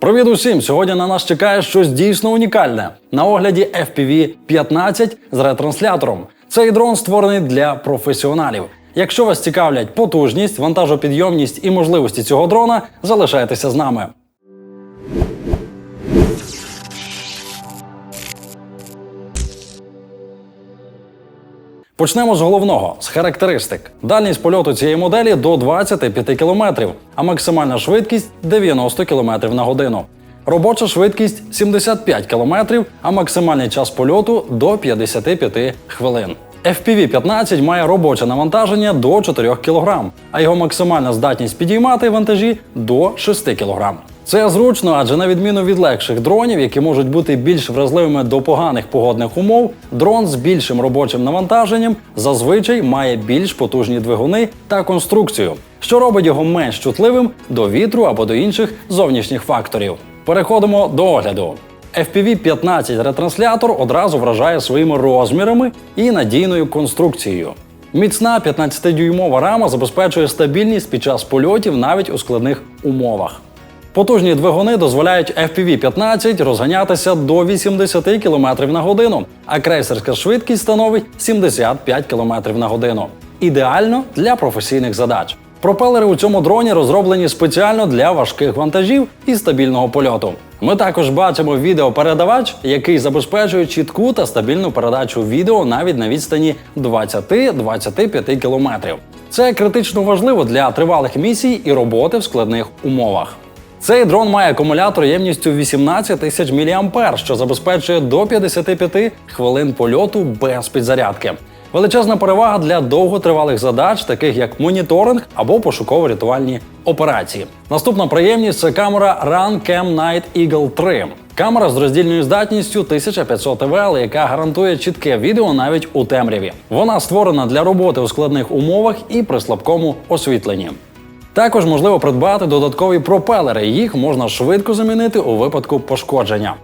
Привіт усім! Сьогодні на нас чекає щось дійсно унікальне. На огляді FPV-15 з ретранслятором. Цей дрон створений для професіоналів. Якщо вас цікавлять потужність, вантажопідйомність і можливості цього дрона, залишайтеся з нами. Почнемо з головного з характеристик. Дальність польоту цієї моделі до 25 км, а максимальна швидкість 90 км на годину. Робоча швидкість 75 км, а максимальний час польоту до 55 хвилин. FPV-15 має робоче навантаження до 4 кг, а його максимальна здатність підіймати вантажі до 6 кг. Це зручно, адже на відміну від легших дронів, які можуть бути більш вразливими до поганих погодних умов, дрон з більшим робочим навантаженням зазвичай має більш потужні двигуни та конструкцію, що робить його менш чутливим до вітру або до інших зовнішніх факторів. Переходимо до огляду. FPV-15 ретранслятор одразу вражає своїми розмірами і надійною конструкцією. Міцна 15-дюймова рама забезпечує стабільність під час польотів навіть у складних умовах. Потужні двигуни дозволяють FPV-15 розганятися до 80 км на годину, а крейсерська швидкість становить 75 км на годину. Ідеально для професійних задач. Пропелери у цьому дроні розроблені спеціально для важких вантажів і стабільного польоту. Ми також бачимо відеопередавач, який забезпечує чітку та стабільну передачу відео навіть на відстані 20-25 км. Це критично важливо для тривалих місій і роботи в складних умовах. Цей дрон має акумулятор ємністю 18 тисяч мА, що забезпечує до 55 хвилин польоту без підзарядки. Величезна перевага для довготривалих задач, таких як моніторинг або пошуково-рятувальні операції. Наступна приємність це камера Run Cam Night Eagle 3. Камера з роздільною здатністю 1500 ВЛ, яка гарантує чітке відео навіть у темряві. Вона створена для роботи у складних умовах і при слабкому освітленні. Також можливо придбати додаткові пропелери. Їх можна швидко замінити у випадку пошкодження.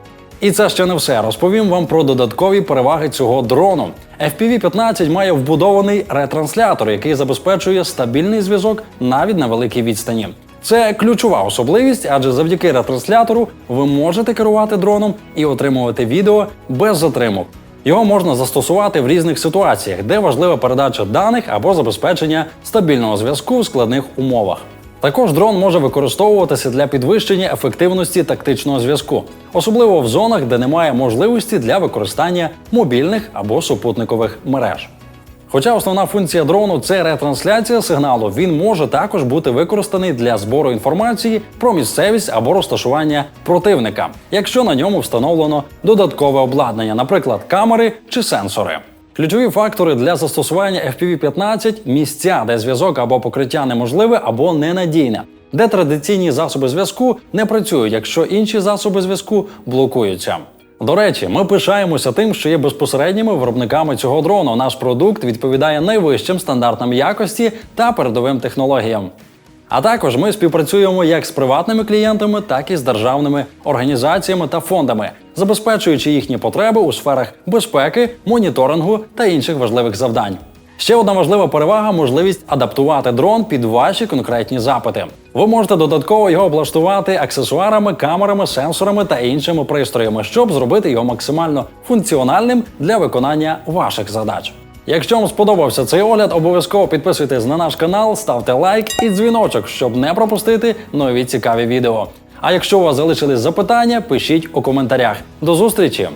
І це ще не все. Розповім вам про додаткові переваги цього дрону. FPV-15 має вбудований ретранслятор, який забезпечує стабільний зв'язок навіть на великій відстані. Це ключова особливість, адже завдяки ретранслятору ви можете керувати дроном і отримувати відео без затримок. Його можна застосувати в різних ситуаціях, де важлива передача даних або забезпечення стабільного зв'язку в складних умовах. Також дрон може використовуватися для підвищення ефективності тактичного зв'язку, особливо в зонах, де немає можливості для використання мобільних або супутникових мереж. Хоча основна функція дрону це ретрансляція сигналу, він може також бути використаний для збору інформації про місцевість або розташування противника, якщо на ньому встановлено додаткове обладнання, наприклад, камери чи сенсори. Ключові фактори для застосування FPV-15 – місця, де зв'язок або покриття неможливе або ненадійне, де традиційні засоби зв'язку не працюють, якщо інші засоби зв'язку блокуються. До речі, ми пишаємося тим, що є безпосередніми виробниками цього дрону. Наш продукт відповідає найвищим стандартам якості та передовим технологіям. А також ми співпрацюємо як з приватними клієнтами, так і з державними організаціями та фондами, забезпечуючи їхні потреби у сферах безпеки, моніторингу та інших важливих завдань. Ще одна важлива перевага можливість адаптувати дрон під ваші конкретні запити. Ви можете додатково його облаштувати аксесуарами, камерами, сенсорами та іншими пристроями, щоб зробити його максимально функціональним для виконання ваших задач. Якщо вам сподобався цей огляд, обов'язково підписуйтесь на наш канал, ставте лайк і дзвіночок, щоб не пропустити нові цікаві відео. А якщо у вас залишились запитання, пишіть у коментарях. До зустрічі!